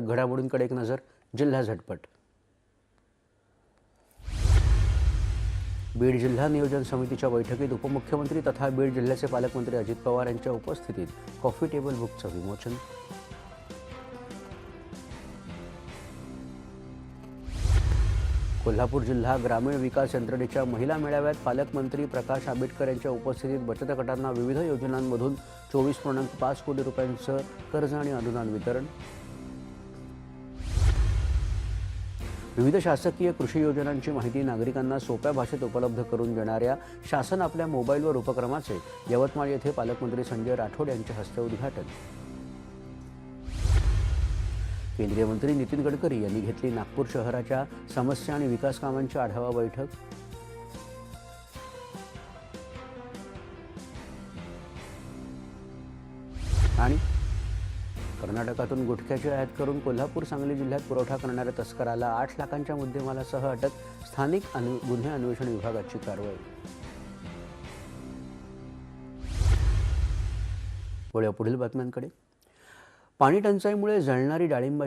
घडामोडींकडे एक नजर जिल्हा झटपट. बीड जिल्हा नियोजन समितीच्या बैठकीत उपमुख्यमंत्री तथा बीड जिल्ह्याचे पालकमंत्री अजित पवार यांच्या उपस्थितीत कॉफी टेबल बुकचं विमोचन. कोल्हापूर जिल्हा ग्रामीण विकास यंत्रणेच्या महिला मेळाव्यात पालकमंत्री प्रकाश आंबेडकर यांच्या उपस्थितीत बचत गटांना विविध योजनांमधून चोवीस पूर्णांक पाच कोटी रुपयांचं कर्ज आणि अनुदान वितरण. विविध शासकीय कृषी योजनांची माहिती नागरिकांना सोप्या भाषेत उपलब्ध करून देणाऱ्या शासन आपल्या मोबाईलवर उपक्रमाचे यवतमाळ येथे पालकमंत्री संजय राठोड यांच्या हस्ते उद्घाटन. केंद्रीय मंत्री नितीन गडकरी यांनी घेतली नागपूर शहराच्या समस्या आणि विकास कामांची आढावा बैठक. आणि कर्नाटकातून गुटख्याची आयात करून कोल्हापूर सांगली जिल्ह्यात पुरवठा करणाऱ्या तस्कराला आठ लाखांच्या मुद्देमालासह अटक स्थानिक अनु गुन्हे अन्वेषण विभागाची कारवाई. वळूया पुढील बातम्यांकडे. पाणी टंचाईमुळे जळणारी डाळिंबाची